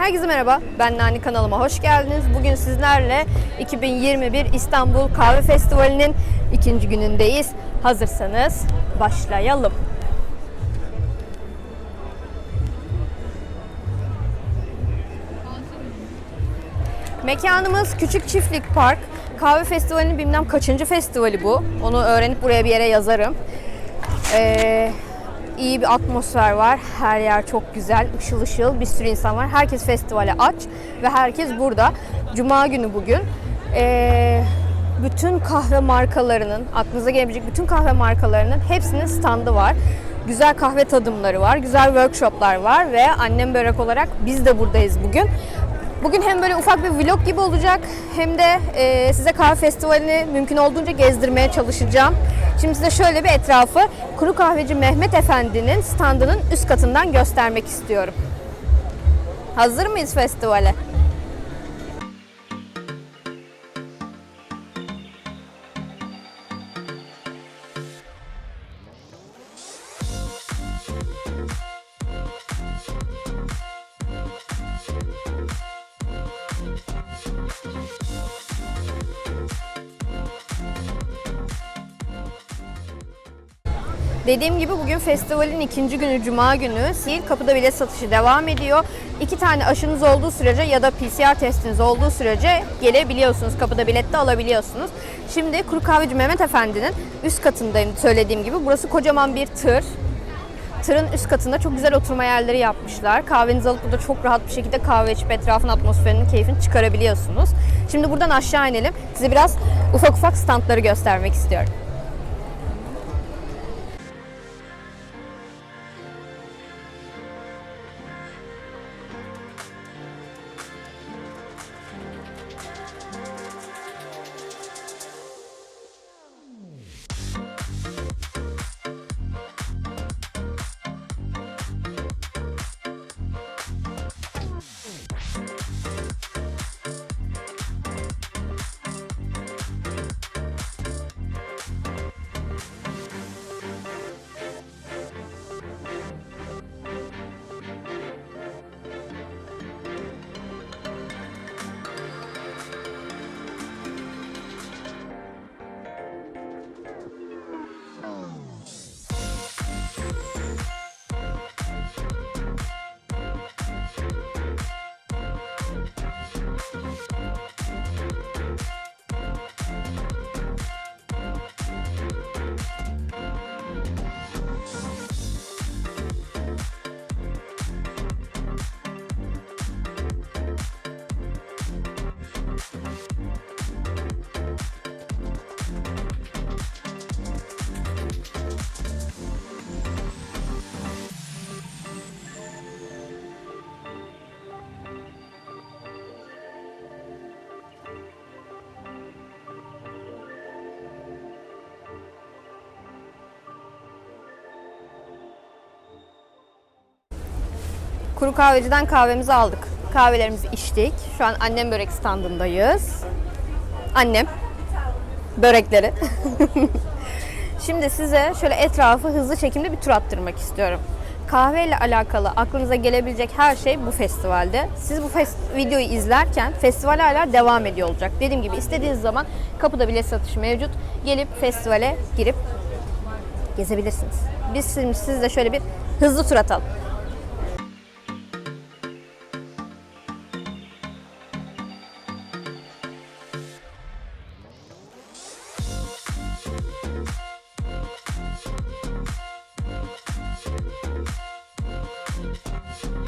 Herkese merhaba, ben Nani kanalıma hoş geldiniz. Bugün sizlerle 2021 İstanbul Kahve Festivali'nin ikinci günündeyiz. Hazırsanız başlayalım. Mekanımız Küçük Çiftlik Park. Kahve Festivali'nin bilmem kaçıncı festivali bu. Onu öğrenip buraya bir yere yazarım. Ee, iyi bir atmosfer var. Her yer çok güzel, ışıl ışıl. Bir sürü insan var. Herkes festivale aç ve herkes burada. Cuma günü bugün. Ee, bütün kahve markalarının, aklınıza gelebilecek bütün kahve markalarının hepsinin standı var. Güzel kahve tadımları var, güzel workshoplar var ve annem börek olarak biz de buradayız bugün. Bugün hem böyle ufak bir vlog gibi olacak hem de e, size kahve festivalini mümkün olduğunca gezdirmeye çalışacağım. Şimdi size şöyle bir etrafı Kuru Kahveci Mehmet Efendi'nin standının üst katından göstermek istiyorum. Hazır mıyız festivale? Dediğim gibi bugün festivalin ikinci günü Cuma günü. Sil kapıda bilet satışı devam ediyor. İki tane aşınız olduğu sürece ya da PCR testiniz olduğu sürece gelebiliyorsunuz. Kapıda bilet de alabiliyorsunuz. Şimdi Kuru Kahveci Mehmet Efendi'nin üst katındayım söylediğim gibi. Burası kocaman bir tır. Tırın üst katında çok güzel oturma yerleri yapmışlar. Kahvenizi alıp burada çok rahat bir şekilde kahve içip etrafın atmosferinin keyfini çıkarabiliyorsunuz. Şimdi buradan aşağı inelim. Size biraz ufak ufak standları göstermek istiyorum. Kuru kahveciden kahvemizi aldık. Kahvelerimizi içtik. Şu an annem börek standındayız. Annem börekleri. Şimdi size şöyle etrafı hızlı çekimde bir tur attırmak istiyorum. Kahve ile alakalı aklınıza gelebilecek her şey bu festivalde. Siz bu fes- videoyu izlerken festival hala devam ediyor olacak. Dediğim gibi istediğiniz zaman kapıda bilet satışı mevcut. Gelip festivale girip gezebilirsiniz. Biz şimdi sizle şöyle bir hızlı tur atalım.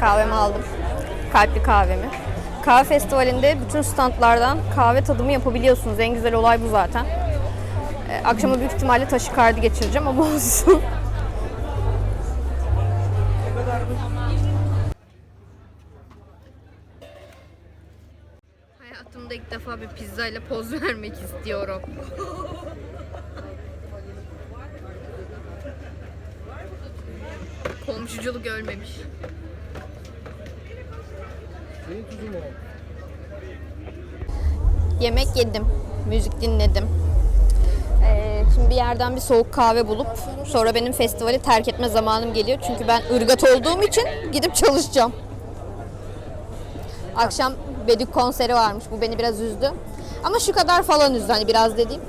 Kahvemi aldım. Kalpli kahvemi. Kahve festivalinde bütün standlardan kahve tadımı yapabiliyorsunuz. En güzel olay bu zaten. Ee, akşama büyük ihtimalle taşikardi geçireceğim ama olsun. Hayatımda ilk defa bir pizzayla poz vermek istiyorum. Komşuculuk ölmemiş. Yemek yedim, müzik dinledim. Ee, şimdi bir yerden bir soğuk kahve bulup sonra benim festivali terk etme zamanım geliyor. Çünkü ben ırgat olduğum için gidip çalışacağım. Akşam Bedük konseri varmış. Bu beni biraz üzdü. Ama şu kadar falan üzdü hani biraz dediğim.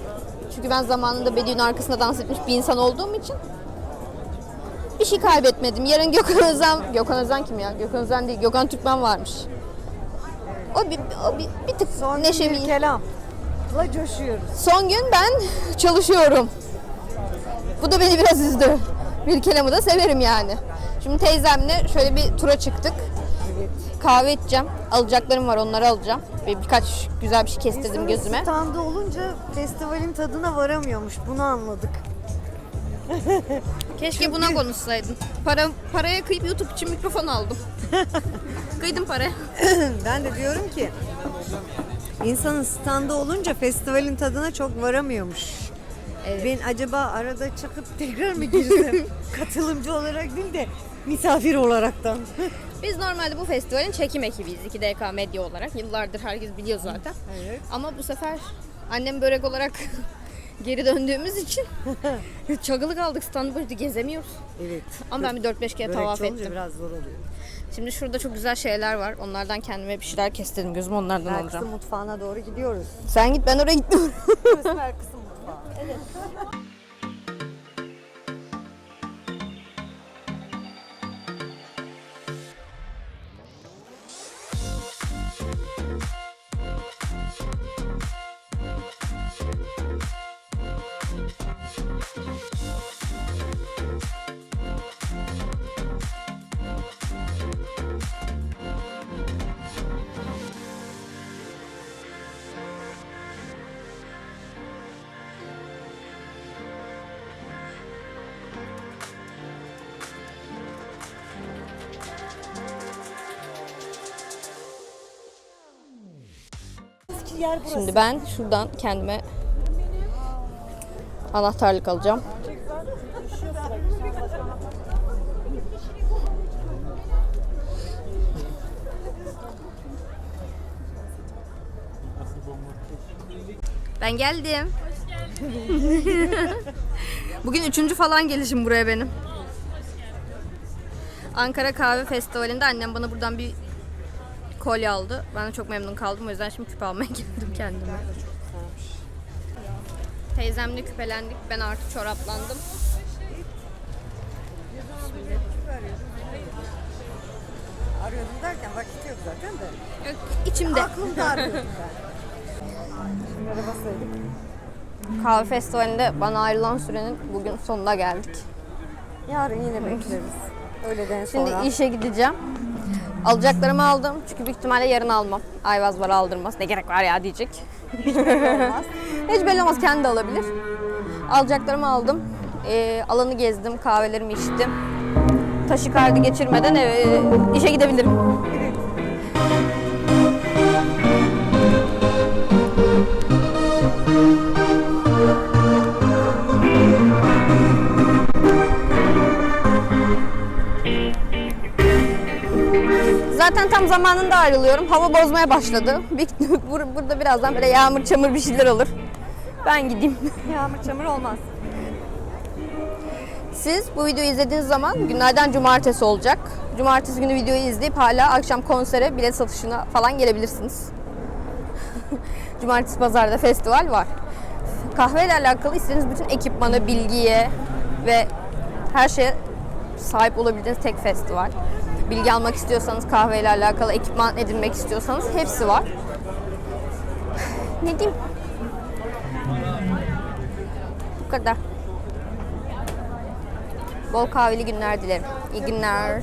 Çünkü ben zamanında Bedük'ün arkasında dans etmiş bir insan olduğum için bir şey kaybetmedim. Yarın Gökhan Özen, Gökhan Özen kim ya? Gökhan Özen değil, Gökhan Türkmen varmış. O bir, o bir, bir tık Son neşemi. bir kelamla coşuyoruz. Son gün ben çalışıyorum. Bu da beni biraz üzdü. Bir kelamı da severim yani. Şimdi teyzemle şöyle bir tura çıktık. Evet. Kahve içeceğim. Alacaklarım var onları alacağım. Bir, birkaç güzel bir şey kestirdim gözüme. Standa olunca festivalin tadına varamıyormuş. Bunu anladık. Keşke buna konuşsaydın. Para, paraya kıyıp YouTube için mikrofon aldım. Kıydım paraya. ben de diyorum ki insanın standa olunca festivalin tadına çok varamıyormuş. Ben acaba arada çıkıp tekrar mı girsem? Katılımcı olarak değil de misafir olaraktan. Biz normalde bu festivalin çekim ekibiyiz 2DK Medya olarak. Yıllardır herkes biliyor zaten. Evet. Ama bu sefer annem börek olarak geri döndüğümüz için çakılı kaldık stand boyunca gezemiyoruz. Evet. Ama ben bir 4-5 kere Börekçi tavaf ettim. biraz zor oluyor. Şimdi şurada çok güzel şeyler var. Onlardan kendime bir şeyler kestirdim. Gözüm onlardan Belkıs'ın alacağım. mutfağına doğru gidiyoruz. Sen git ben oraya gitmiyorum. Belkıs'ın mutfağı. Yer burası. Şimdi ben şuradan kendime anahtarlık alacağım. Ben geldim. Bugün üçüncü falan gelişim buraya benim. Ankara Kahve Festivali'nde annem bana buradan bir kolye aldı. Ben de çok memnun kaldım. O yüzden şimdi küpe almaya geldim kendime. Teyzemle küpelendik. Ben artık çoraplandım. Arıyordum derken vakit yok zaten de. Yok, İçimde. Aklımda arıyordum ben. Basaydık. Kahve Festivali'nde bana ayrılan sürenin bugün sonuna geldik. Yarın yine bekleriz. Öğleden Şimdi sonra. işe gideceğim. Alacaklarımı aldım. Çünkü büyük ihtimalle yarın almam. Ayvaz var aldırmaz. Ne gerek var ya diyecek. olmaz. Hiç belli olmaz. Kendi alabilir. Alacaklarımı aldım. Ee, alanı gezdim. Kahvelerimi içtim. Taşikardi geçirmeden eve, işe gidebilirim. Zaten tam zamanında ayrılıyorum. Hava bozmaya başladı. Burada birazdan böyle yağmur çamur bir şeyler olur. Ben gideyim. Yağmur çamur olmaz. Siz bu videoyu izlediğiniz zaman günlerden cumartesi olacak. Cumartesi günü videoyu izleyip hala akşam konsere bilet satışına falan gelebilirsiniz. cumartesi pazarda festival var. Kahveyle alakalı istediğiniz bütün ekipmana, bilgiye ve her şeye sahip olabildiğiniz tek festival. Bilgi almak istiyorsanız kahveyle alakalı, ekipman edinmek istiyorsanız hepsi var. Ne diyeyim? Bu kadar. Bol kahveli günler dilerim. İyi günler.